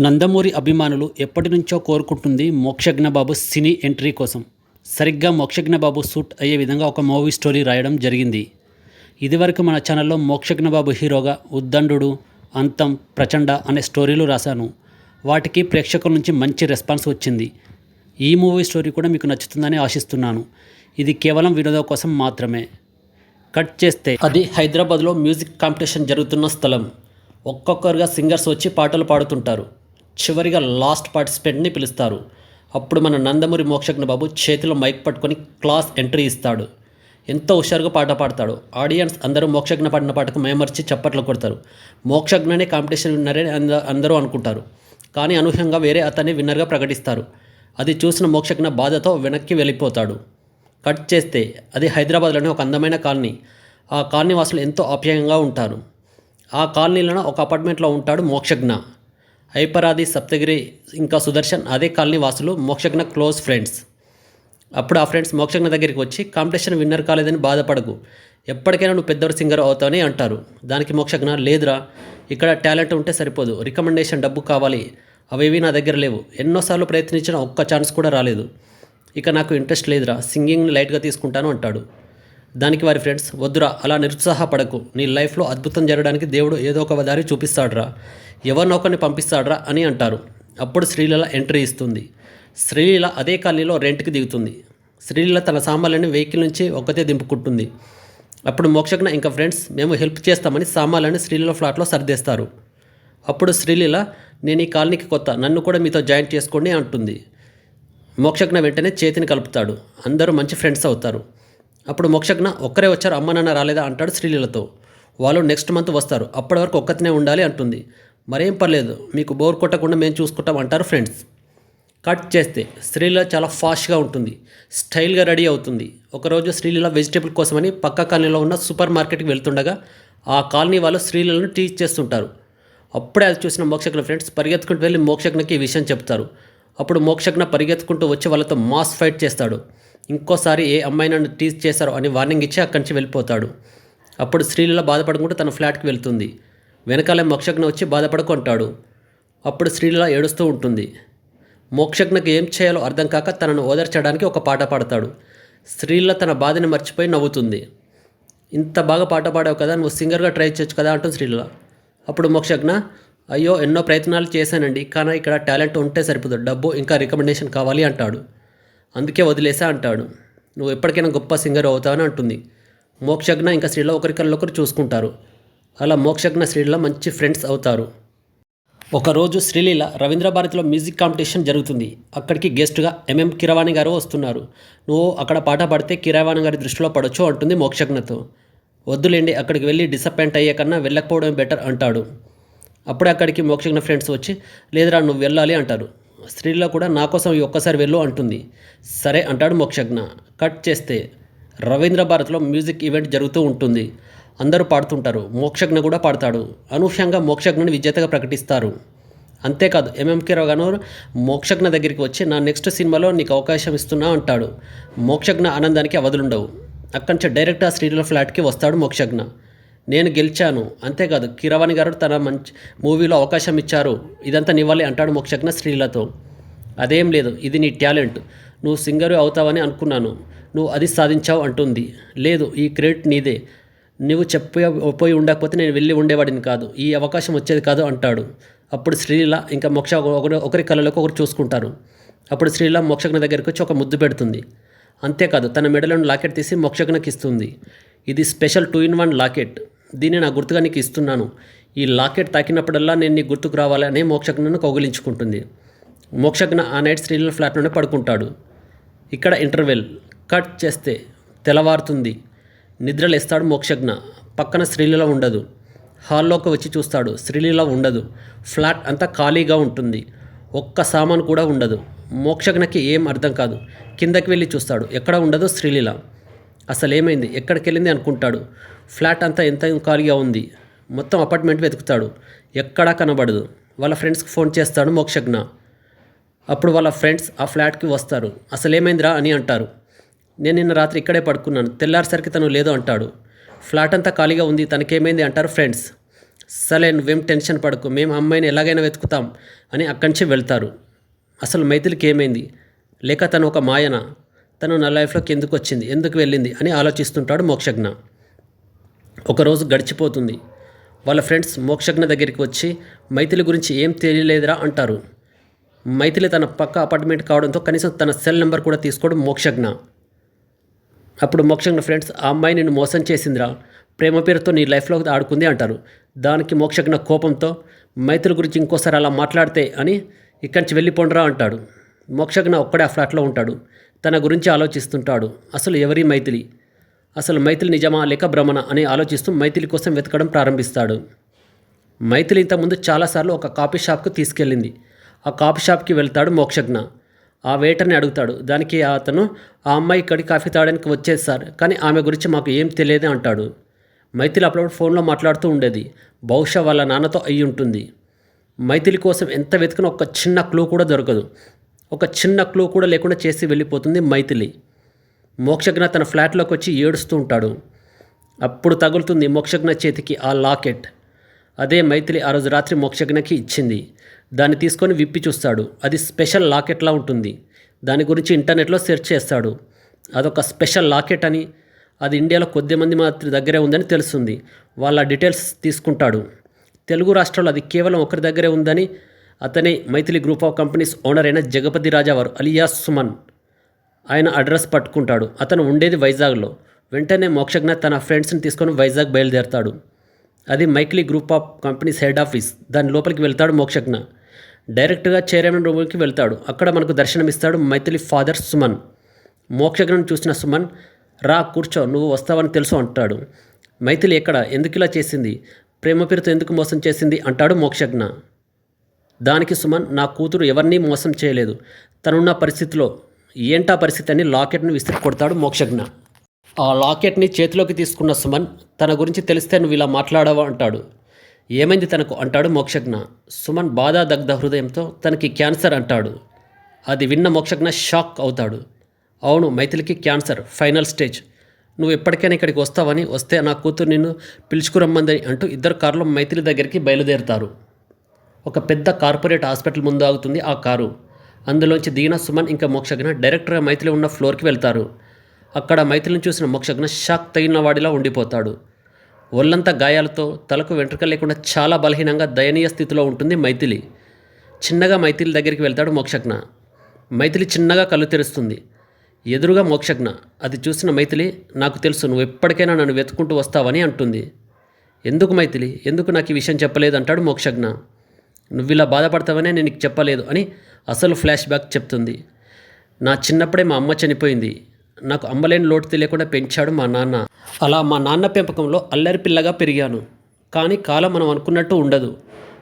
నందమూరి అభిమానులు ఎప్పటి నుంచో కోరుకుంటుంది మోక్షజ్ఞ బాబు సినీ ఎంట్రీ కోసం. సరిగ్గా మోక్షజ్ఞబాబు సూట్ అయ్యే విధంగా ఒక మూవీ స్టోరీ రాయడం జరిగింది. ఇదివరకు మన ఛానల్లో మోక్షజ్ఞబాబు హీరోగా ఉద్దండు అంతం ప్రచండ అనే స్టోరీలు రాశాను. వాటికి ప్రేక్షకుల నుంచి మంచి రెస్పాన్స్ వచ్చింది. ఈ మూవీ స్టోరీ కూడా మీకు నచ్చుతుందని ఆశిస్తున్నాను. ఇది కేవలం వినోదం కోసం మాత్రమే. కట్ చేస్తే అది హైదరాబాద్లో మ్యూజిక్ కాంపిటీషన్ జరుగుతున్న స్థలం. ఒక్కొక్కరుగా సింగర్స్ వచ్చి పాటలు పాడుతుంటారు. చివరిగా లాస్ట్ పార్టిసిపెంట్ని పిలుస్తారు. అప్పుడు మన నందమూరి మోక్షజ్ఞ బాబు చేతిలో మైక్ పట్టుకొని క్లాస్ ఎంట్రీ ఇస్తాడు. ఎంతో హుషారుగా పాట పాడతాడు. ఆడియన్స్ అందరూ మోక్షజ్ఞ పాడిన పాటకు మేమర్చి చప్పట్లు కొడతారు. మోక్షజ్ఞనే కాంపిటీషన్ విన్నరే అంద అందరూ అనుకుంటారు. కానీ అనూహ్యంగా వేరే అతన్ని విన్నర్గా ప్రకటిస్తారు. అది చూసిన మోక్షజ్ఞ బాధతో వెనక్కి వెళ్ళిపోతాడు. కట్ చేస్తే అది హైదరాబాద్లోని ఒక అందమైన కాలనీ. ఆ కాలనీ వాసులు ఎంతో ఆప్యాయంగా ఉంటారు. ఆ కాలనీలోనే ఒక అపార్ట్మెంట్లో ఉంటాడు మోక్షజ్ఞ. ఐపరాది సప్తగిరి ఇంకా సుదర్శన్ అదే కాలనీ వాసులు మోక్షజ్ఞ క్లోజ్ ఫ్రెండ్స్. అప్పుడు ఆ ఫ్రెండ్స్ మోక్షజ్ఞ దగ్గరికి వచ్చి కాంపిటీషన్ విన్నర్ కాలేదని బాధపడకు. ఎప్పటికైనా నువ్వు పెద్దవారు సింగర్ అవుతావని అంటారు. దానికి మోక్షజ్ఞ లేదురా ఇక్కడ టాలెంట్ ఉంటే సరిపోదు. రికమెండేషన్ డబ్బు కావాలి. అవేవి నా దగ్గర లేవు. ఎన్నోసార్లు ప్రయత్నించిన ఒక్క ఛాన్స్ కూడా రాలేదు. ఇక నాకు ఇంట్రెస్ట్ లేదురా. సింగింగ్ లైట్గా తీసుకుంటాను అంటాడు. దానికి వారి ఫ్రెండ్స్ వద్దురా అలా నిరుత్సాహపడకు. నీ లైఫ్లో అద్భుతం జరగడానికి దేవుడు ఏదో ఒక దారి చూపిస్తాడ్రా. ఎవరినొకరిని పంపిస్తాడ్రా అని అంటారు. అప్పుడు శ్రీలీల ఎంట్రీ ఇస్తుంది. శ్రీలీల అదే కాలనీలో రెంట్కి దిగుతుంది. శ్రీలీల తన సామాన్లని వెహికల్ నుంచి ఒకతే దింపుకుంటుంది. అప్పుడు మోక్షజ్ఞ ఇంకా ఫ్రెండ్స్ మేము హెల్ప్ చేస్తామని సామాన్లని శ్రీలీల ఫ్లాట్లో సర్దేస్తారు. అప్పుడు శ్రీలీల నేను ఈ కాలనీకి కొత్త నన్ను కూడా మీతో జాయిన్ చేసుకోండి అంటుంది. మోక్షజ్ఞ వెంటనే చేతిని కలుపుతాడు. అందరూ మంచి ఫ్రెండ్స్ అవుతారు. అప్పుడు మోక్షజ్ఞ ఒక్కరే వచ్చారు అమ్మ నాన్న రాలేదా అంటాడు శ్రీలీలతో వాళ్ళు నెక్స్ట్ మంత్ వస్తారు అప్పటి వరకు ఒక్కతినే ఉండాలి అంటుంది. మరేం పర్లేదు మీకు బోర్ కొట్టకుండా మేము చూసుకుంటాం అంటారు ఫ్రెండ్స్ కట్ చేస్తే శ్రీలీల చాలా ఫాస్ట్గా ఉంటుంది స్టైల్గా రెడీ అవుతుంది. ఒకరోజు శ్రీలీల వెజిటేబుల్ కోసమని పక్క కాలనీలో ఉన్న సూపర్ మార్కెట్కి వెళ్తుండగా ఆ కాలనీ వాళ్ళు శ్రీలీలను టీచ్ చేస్తుంటారు. అప్పుడే అది చూసిన మోక్షజ్ఞ ఫ్రెండ్స్ పరిగెత్తుకుంటూ వెళ్ళి మోక్షజ్ఞకి ఈ విషయం చెప్తారు. అప్పుడు మోక్షజ్ఞ పరిగెత్తుకుంటూ వచ్చి వాళ్ళతో మాస్ ఫైట్ చేస్తాడు. ఇంకోసారి ఏ అమ్మాయి నన్ను టీజ్ చేశారో అని వార్నింగ్ ఇచ్చి అక్కడి నుంచి వెళ్ళిపోతాడు. అప్పుడు శ్రీలీల బాధపడుకుంటూ తన ఫ్లాట్కి వెళ్తుంది. వెనకాలే మోక్షజ్ఞ వచ్చి బాధపడుకుంటాడు. అప్పుడు శ్రీలీల ఏడుస్తూ ఉంటుంది. మోక్షజ్ఞకి ఏం చేయాలో అర్థం కాక తనను ఓదర్చడానికి ఒక పాట పాడతాడు. శ్రీలీల తన బాధని మర్చిపోయి నవ్వుతుంది. ఇంత బాగా పాట పాడావు కదా నువ్వు సింగర్గా ట్రై చేయొచ్చు కదా అంటుంది శ్రీలీల అప్పుడు మోక్షజ్ఞ అయ్యో ఎన్నో ప్రయత్నాలు చేశానండి కానీ ఇక్కడ టాలెంట్ ఉంటే సరిపోదు డబ్బు ఇంకా రికమెండేషన్ కావాలి అంటాడు. అందుకే వదిలేసా అంటాడు. నువ్వు ఎప్పటికైనా గొప్ప సింగర్ అవుతావని అంటుంది. మోక్షజ్ఞ ఇంకా శ్రీల ఒకరికల్లొకరు చూసుకుంటారు. అలా మోక్షజ్ఞ శ్రీల మంచి ఫ్రెండ్స్ అవుతారు. ఒకరోజు శ్రీలీల రవీంద్ర భారతిలో మ్యూజిక్ కాంపిటీషన్ జరుగుతుంది. అక్కడికి గెస్ట్గా ఎంఎం కిరవాణి గారు వస్తున్నారు. నువ్వు అక్కడ పాట పాడితే కిరవాణి గారి దృష్టిలో పడొచ్చు అంటుంది మోక్షజ్ఞతో. వద్దులేండి అక్కడికి వెళ్ళి డిసప్పాయింట్ అయ్యే కన్నా వెళ్ళకపోవడం బెటర్ అంటాడు. అప్పుడే అక్కడికి మోక్షజ్ఞ ఫ్రెండ్స్ వచ్చి లేదురా నువ్వు వెళ్ళాలి అంటారు. స్త్రీలో కూడా నా కోసం ఈ ఒక్కసారి వెళ్ళు అంటుంది. సరే అంటాడు మోక్షజ్ఞ. కట్ చేస్తే రవీంద్ర భారత్లో మ్యూజిక్ ఈవెంట్ జరుగుతూ ఉంటుంది. అందరూ పాడుతుంటారు. మోక్షజ్ఞ కూడా పాడతాడు. అనూహ్యంగా మోక్షజ్ఞని విజేతగా ప్రకటిస్తారు. అంతేకాదు ఎంఎంకే రావు గారు మోక్షజ్ఞ దగ్గరికి వచ్చి నా నెక్స్ట్ సినిమాలో నీకు అవకాశం ఇస్తున్నా అంటాడు. మోక్షజ్ఞ ఆనందానికి అవధులుండవు. అక్కడి నుంచి డైరెక్ట్ ఆ శ్రీల ఫ్లాట్కి వస్తాడు మోక్షజ్ఞ. నేను గెలిచాను. అంతేకాదు కిరవాణి గారు తన మంచి మూవీలో అవకాశం ఇచ్చారు. ఇదంతా నివ్వాలి అంటాడు మోక్షజ్ఞ స్త్రీలతో. అదేం లేదు ఇది నీ టాలెంట్. నువ్వు సింగర్ అవుతావని అనుకున్నాను. నువ్వు అది సాధించావు అంటుంది. లేదు ఈ క్రెడిట్ నీదే. నువ్వు చెప్పి పోయి ఉండకపోతే నేను వెళ్ళి ఉండేవాడిని కాదు. ఈ అవకాశం వచ్చేది కాదు అంటాడు. అప్పుడు శ్రీల ఇంకా మోక్ష ఒకరి కళ్ళలోకి ఒకరు చూసుకుంటారు. అప్పుడు స్త్రీల మోక్షజ్ఞ దగ్గరికి వచ్చి ఒక ముద్దు పెడుతుంది. అంతేకాదు తన మెడలను లాకెట్ తీసి మోక్షజ్ఞకి ఇస్తుంది. ఇది special two in one locket. దీన్ని నా గుర్తుగా నీకు ఇస్తున్నాను. ఈ లాకెట్ తాకినప్పుడల్లా నేను నీ గుర్తుకు రావాలనే మోక్షజ్ఞను కౌగిలించుకుంటుంది. మోక్షజ్ఞ ఆ నైట్ శ్రీల ఫ్లాట్లోనే పడుకుంటాడు. ఇక్కడ ఇంటర్వెల్ కట్ చేస్తే తెల్లవారుతుంది. నిద్రలేస్తాడు మోక్షజ్ఞ. పక్కన శ్రీలీల ఉండదు. హాల్లోకి వచ్చి చూస్తాడు. శ్రీలీల ఉండదు. ఫ్లాట్ అంతా ఖాళీగా ఉంటుంది. ఒక్క సామాను కూడా ఉండదు. మోక్షజ్ఞకి ఏం అర్థం కాదు. కిందకి వెళ్ళి చూస్తాడు. ఎక్కడ ఉండదు శ్రీలీల. అసలు ఏమైంది ఎక్కడికి వెళ్ళింది అనుకుంటాడు. ఫ్లాట్ అంతా ఎంత ఖాళీగా ఉంది? మొత్తం అపార్ట్మెంట్ వెతుకుతాడు. ఎక్కడా కనబడదు. వాళ్ళ ఫ్రెండ్స్కి ఫోన్ చేస్తాడు మోక్షజ్ఞ. అప్పుడు వాళ్ళ ఫ్రెండ్స్ ఆ ఫ్లాట్కి వస్తారు. అసలు ఏమైందిరా అని అంటారు. నేను నిన్న రాత్రి ఇక్కడే పడుకున్నాను. తెల్లారిసరికి తను లేదో అంటాడు. ఫ్లాట్ అంతా ఖాళీగా ఉంది. తనకేమైంది అంటారు ఫ్రెండ్స్. సరే నువ్వేం టెన్షన్ పడకు. మేము అమ్మాయిని ఎలాగైనా వెతుకుతాం అని అక్కడి నుంచి వెళ్తారు. అసలు మైథిలికి ఏమైంది? లేక తను ఒక మాయన? తను నా లైఫ్లోకి ఎందుకు వచ్చింది ఎందుకు వెళ్ళింది అని ఆలోచిస్తుంటాడు మోక్షజ్ఞ. ఒకరోజు గడిచిపోతుంది. వాళ్ళ ఫ్రెండ్స్ మోక్షజ్ఞ దగ్గరికి వచ్చి మైథిలి గురించి ఏం తెలియలేదురా అంటారు. మైథిలి తన పక్క అపార్ట్మెంట్ కావడంతో కనీసం తన సెల్ నెంబర్ కూడా తీసుకోవడం మోక్షజ్ఞ. అప్పుడు మోక్షజ్ఞ ఫ్రెండ్స్ ఆ అమ్మాయి నిన్ను మోసం చేసిందిరా. ప్రేమ పేరుతో నీ లైఫ్లో ఆడుకుంది అంటారు. దానికి మోక్షజ్ఞ కోపంతో మైత్రుల గురించి ఇంకోసారి అలా మాట్లాడితే అని ఇక్కడి నుంచి వెళ్ళిపోండిరా అంటాడు. మోక్షజ్ఞ ఒక్కడే ఆ ఫ్లాట్లో ఉంటాడు. తన గురించి ఆలోచిస్తుంటాడు. అసలు ఎవరి మైథిలి? అసలు మైథిలి నిజమా లేక భ్రమణ అని ఆలోచిస్తూ మైథిలి కోసం వెతకడం ప్రారంభిస్తాడు. మైథిలి ఇంతకుముందు చాలాసార్లు ఒక కాఫీ షాప్కు తీసుకెళ్ళింది. ఆ కాఫీ షాప్కి వెళ్తాడు మోక్షజ్ఞ. ఆ వెయిటర్ని అడుగుతాడు. దానికి అతను ఆ అమ్మాయి ఇక్కడి కాఫీ తాగడానికి వచ్చేది సార్ కానీ ఆమె గురించి మాకు ఏం తెలియదు అంటాడు. మైథిలి అప్పుడప్పుడు ఫోన్లో మాట్లాడుతూ ఉండేది. బహుశా వాళ్ళ నాన్నతో అయి ఉంటుంది మైథిలి కోసం ఎంత వెతికినా ఒక చిన్న క్లూ కూడా దొరకదు. ఒక చిన్న క్లూ కూడా లేకుండా చేసి వెళ్ళిపోతుంది మైథిలి. మోక్షజ్ఞ తన ఫ్లాట్లోకి వచ్చి ఏడుస్తూ ఉంటాడు. అప్పుడు తగులుతుంది మోక్షజ్ఞ చేతికి ఆ లాకెట్. అదే మైథిలి ఆ రోజు రాత్రి మోక్షజ్ఞకి ఇచ్చింది. దాన్ని తీసుకొని విప్పి చూస్తాడు. అది స్పెషల్ లాకెట్లా ఉంటుంది. దాని గురించి ఇంటర్నెట్లో సెర్చ్ చేస్తాడు. అదొక స్పెషల్ లాకెట్ అని అది ఇండియాలో కొద్ది మంది మాత్రం దగ్గరే ఉందని తెలుస్తుంది. వాళ్ళ డీటెయిల్స్ తీసుకుంటాడు. తెలుగు రాష్ట్రాల్లో అది కేవలం ఒకరి దగ్గరే ఉందని అతనే Maithili group of companies owner అయిన జగపతి రాజావారు అలియాస్ సుమన్. ఆయన అడ్రస్ పట్టుకుంటాడు. అతను ఉండేది వైజాగ్లో. వెంటనే మోక్షజ్ఞ తన ఫ్రెండ్స్ని తీసుకొని వైజాగ్ బయలుదేరతాడు. అది మైక్లీ group of companies head office. దాని లోపలికి వెళ్తాడు మోక్షజ్ఞ. డైరెక్ట్గా చైర్మన్ రూమ్కి వెళ్తాడు. అక్కడ మనకు దర్శనమిస్తాడు మైథిలి ఫాదర్ సుమన్. మోక్షజ్ఞను చూసిన సుమన్ రా కూర్చో నువ్వు వస్తావని తెలుసు అంటాడు. మైథిలి ఎక్కడ? ఎందుకు ఇలా చేసింది? ప్రేమ పేరుతో ఎందుకు మోసం చేసింది? అంటాడు మోక్షజ్ఞ. దానికి సుమన్ నా కూతురు ఎవరినీ మోసం చేయలేదు. తనున్న పరిస్థితిలో ఏంటా పరిస్థితి అని లాకెట్ని విసిరి కొడతాడు మోక్షజ్ఞ. ఆ లాకెట్ని చేతిలోకి తీసుకున్న సుమన్ తన గురించి తెలిస్తే నువ్వు ఇలా మాట్లాడవా అంటాడు. ఏమైంది తనకు అంటాడు మోక్షజ్ఞ. సుమన్ బాధా దగ్ధ హృదయంతో తనకి క్యాన్సర్ అంటాడు. అది విన్న మోక్షజ్ఞ షాక్ అవుతాడు. అవును మైథిలికి క్యాన్సర్ ఫైనల్ స్టేజ్. నువ్వు ఎప్పటికైనా ఇక్కడికి వస్తావని వస్తే నా కూతురు నిన్ను పిలుచుకురమ్మందని అంటూ ఇద్దరు కారులో మైథిలి దగ్గరికి బయలుదేరుతారు. ఒక పెద్ద కార్పొరేట్ హాస్పిటల్ ముందు ఆగుతుంది ఆ కారు. అందులోంచి దిగిన సుమన్ ఇంకా మోక్షజ్ఞ డైరెక్ట్గా మైథిలి ఉన్న ఫ్లోర్కి వెళ్తారు. అక్కడ మైథిలిని చూసిన మోక్షజ్ఞ షాక్ తగిన వాడిలా ఉండిపోతాడు. ఒళ్ళంతా గాయాలతో తలకు వెంట్రుక లేకుండా చాలా బలహీనంగా దయనీయ స్థితిలో ఉంటుంది మైథిలి. చిన్నగా మైథిలి దగ్గరికి వెళ్తాడు మోక్షజ్ఞ. మైథిలి చిన్నగా కళ్ళు తెరుస్తుంది. ఎదురుగా మోక్షజ్ఞ. అది చూసిన మైథిలి నాకు తెలుసు నువ్వు ఎప్పటికైనా నన్ను వెతుకుంటూ వస్తావని అంటుంది. ఎందుకు మైథిలి? ఎందుకు నాకు ఈ విషయం చెప్పలేదు అంటాడు మోక్షజ్ఞ. నువ్వు ఇలా బాధపడతావనే నేను నీకు చెప్పలేదు అని అసలు ఫ్లాష్ బ్యాక్ చెప్తుంది. నా చిన్నప్పుడే మా అమ్మ చనిపోయింది. నాకు అమ్మలేని లోటు తెలియకుండా పెంచాడు మా నాన్న. అలా మా నాన్న పెంపకంలో అల్లరి పిల్లగా పెరిగాను. కానీ కాలం మనం అనుకున్నట్టు ఉండదు.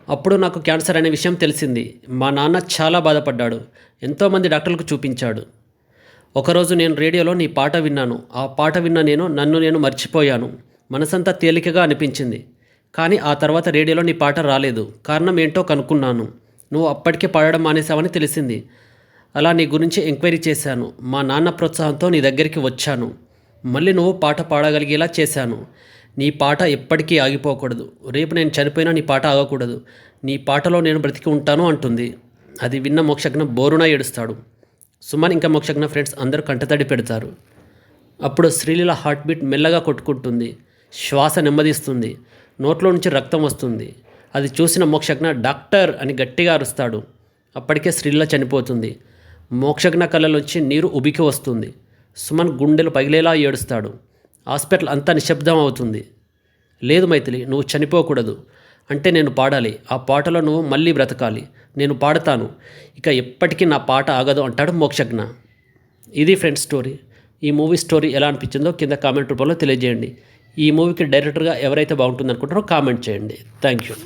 అప్పుడు నాకు క్యాన్సర్ అనే విషయం తెలిసింది. మా నాన్న చాలా బాధపడ్డాడు. ఎంతోమంది డాక్టర్లకు చూపించాడు. ఒకరోజు నేను రేడియోలో నీ పాట విన్నాను. ఆ పాట విన్న నేను నన్ను నేను మర్చిపోయాను. మనసంతా తేలికగా అనిపించింది. కానీ ఆ తర్వాత రేడియోలో నీ పాట రాలేదు. కారణం ఏంటో కనుక్కున్నాను. నువ్వు అప్పటికే పాడడం మానేశావని తెలిసింది. అలా నీ గురించి ఎంక్వైరీ చేశాను. మా నాన్న ప్రోత్సాహంతో నీ దగ్గరికి వచ్చాను. మళ్ళీ నువ్వు పాట పాడగలిగేలా చేశాను. నీ పాట ఎప్పటికీ ఆగిపోకూడదు. రేపు నేను చనిపోయినా నీ పాట ఆగకూడదు. నీ పాటలో నేను బ్రతికి ఉంటాను అంటుంది. అది విన్న మోక్షజ్ఞ బోరున ఏడుస్తాడు. సుమన్ ఇంకా మోక్షజ్ఞ ఫ్రెండ్స్ అందరూ కంటతడి పెడతారు. అప్పుడు శ్రీలీల హార్ట్ బీట్ మెల్లగా కొట్టుకుంటుంది. శ్వాస నెమ్మదిస్తుంది. నోట్లో నుంచి రక్తం వస్తుంది. అది చూసిన మోక్షజ్ఞ డాక్టర్ అని గట్టిగా అరుస్తాడు. అప్పటికే శ్రీలీల చనిపోతుంది. మోక్షజ్ఞ కళ్ళలోంచి నీరు ఉబికి వస్తుంది. సుమన్ గుండెలు పగిలేలా ఏడుస్తాడు. హాస్పిటల్ అంతా నిశ్శబ్దం అవుతుంది. లేదు మైథిలి నువ్వు చనిపోకూడదు. అంటే నేను పాడాలి. ఆ పాటలో నువ్వు మళ్ళీ బ్రతకాలి. నేను పాడతాను. ఇక ఎప్పటికీ నా పాట ఆగదు అంటాడు మోక్షజ్ఞ. ఇది ఫ్రెండ్స్ స్టోరీ. ఈ మూవీ స్టోరీ ఎలా అనిపించిందో కింద కామెంట్ రూపంలో తెలియజేయండి. ఈ మూవీకి డైరెక్టర్గా ఎవరైతే బాగుంటుంది అనుకుంటారో కామెంట్ చేయండి. Thank you